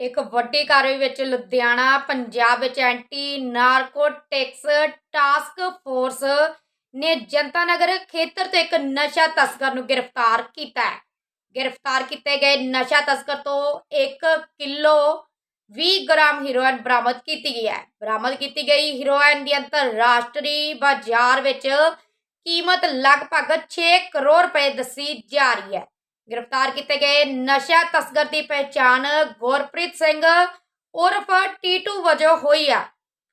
ਇੱਕ ਵੱਡੀ ਕਾਰਵਾਈ ਵਿੱਚ ਲੁਧਿਆਣਾ, ਪੰਜਾਬ ਵਿੱਚ ਐਂਟੀ ਨਾਰਕੋਟਿਕਸ ਟਾਸਕ ਫੋਰਸ ਨੇ ਜਨਤਾ ਨਗਰ ਖੇਤਰ ਤੋਂ ਇੱਕ ਨਸ਼ਾ ਤਸਕਰ ਨੂੰ ਗ੍ਰਿਫਤਾਰ ਕੀਤਾ ਹੈ। ਗ੍ਰਿਫਤਾਰ ਕੀਤੇ ਗਏ ਨਸ਼ਾ ਤਸਕਰ ਤੋਂ 1 ਕਿਲੋ 20 ਗ੍ਰਾਮ ਹੀਰੋਇਨ ਬਰਾਮਦ ਕੀਤੀ ਗਈ ਹੈ। ਬਰਾਮਦ ਕੀਤੀ ਗਈ ਹੀਰੋਇਨ ਦੀ ਅੰਤਰਰਾਸ਼ਟਰੀ ਬਾਜ਼ਾਰ ਵਿੱਚ ਕੀਮਤ ਲਗਭਗ 6 ਕਰੋੜ ਰੁਪਏ ਦੱਸੀ ਜਾ ਰਹੀ ਹੈ। ਗ੍ਰਿਫਤਾਰ ਕੀਤੇ ਗਏ ਨਸ਼ਾ ਤਸਕਰ ਦੀ ਪਹਿਚਾਣ ਗੁਰਪ੍ਰੀਤ ਸਿੰਘ ਉਰਫ ਟੀਟੂ ਵਜੋਂ ਹੋਈ ਆ।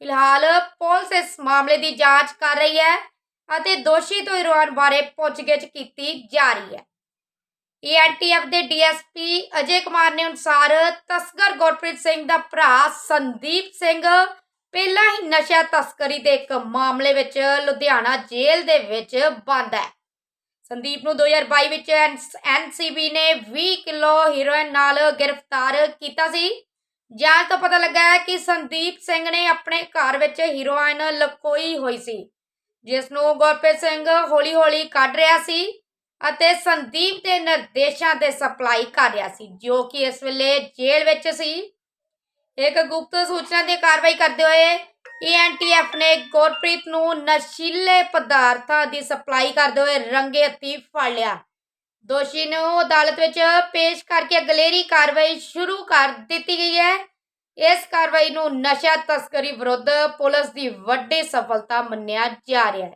ਫਿਲਹਾਲ ਪੁਲਿਸ ਇਸ ਮਾਮਲੇ ਦੀ ਜਾਂਚ ਕਰ ਰਹੀ ਹੈ ਅਤੇ ਦੋਸ਼ੀ ਤੋਂ ਹੈਰੋਇਨ ਬਾਰੇ ਪੁੱਛਗਿੱਛ ਕੀਤੀ ਜਾ ਰਹੀ ਹੈ। ਏਐਨਟੀਐਫ ਦੇ ਡੀਐਸਪੀ ਅਜੇ ਕੁਮਾਰ ਨੇ ਅਨੁਸਾਰ ਤਸਕਰ ਗੁਰਪ੍ਰੀਤ ਸਿੰਘ ਦਾ ਭਰਾ ਸੰਦੀਪ ਸਿੰਘ ਪਹਿਲਾਂ ਹੀ ਨਸ਼ਾ ਤਸਕਰੀ ਦੇ ਇੱਕ ਮਾਮਲੇ ਵਿੱਚ ਲੁਧਿਆਣਾ ਜੇਲ੍ਹ ਦੇ ਵਿੱਚ ਬੰਦ ਹੈ। ਸੰਦੀਪ ਨੂੰ 2022 ਵਿੱਚ ਐਨਸੀਬੀ ਨੇ 20 ਕਿਲੋ ਹੈਰੋਇਨ ਨਾਲ ਗ੍ਰਿਫਤਾਰ ਕੀਤਾ ਸੀ। ਜਾਂਚ ਤੋਂ ਪਤਾ ਲੱਗਾ ਹੈ ਕਿ ਸੰਦੀਪ ਸਿੰਘ ਨੇ ਆਪਣੇ ਘਰ ਵਿੱਚ ਹੈਰੋਇਨ ਲੁਕੋਈ ਹੋਈ ਸੀ, ਜਿਸ ਨੂੰ ਗੁਰਪ੍ਰੀਤ ਸਿੰਘ ਹੌਲੀ-ਹੌਲੀ ਕੱਢ ਰਿਹਾ ਸੀ ਅਤੇ ਸੰਦੀਪ ਦੇ ਨਿਰਦੇਸ਼ਾਂ ਤੇ ਸਪਲਾਈ ਕਰ ਰਿਹਾ ਸੀ, ਜੋ ਕਿ ਇਸ ਵੇਲੇ ਜੇਲ੍ਹ ਵਿੱਚ ਸੀ। ਇੱਕ ਗੁਪਤ ਸੂਚਨਾ ਦੀ ਕਾਰਵਾਈ ਕਰਦੇ ਹੋਏ ਏਐਨਟੀਐਫ ਨੇ ਗੁਰਪ੍ਰੀਤ ਨੂੰ ਨਸ਼ੀਲੇ ਪਦਾਰਥਾਂ ਦੀ ਸਪਲਾਈ ਕਰਦੇ ਹੋਏ ਰੰਗੇ ਹੱਥੀਂ ਫੜ ਲਿਆ। ਦੋਸ਼ੀ ਨੂੰ ਅਦਾਲਤ ਵਿੱਚ ਪੇਸ਼ ਕਰਕੇ ਅਗਲੇਰੀ ਕਾਰਵਾਈ ਸ਼ੁਰੂ ਕਰ ਦਿੱਤੀ ਗਈ ਹੈ। ਇਸ ਕਾਰਵਾਈ ਨੂੰ ਨਸ਼ਾ ਤਸਕਰੀ ਵਿਰੁੱਧ ਪੁਲਿਸ ਦੀ ਵੱਡੀ ਸਫਲਤਾ ਮੰਨਿਆ ਜਾ ਰਿਹਾ ਹੈ।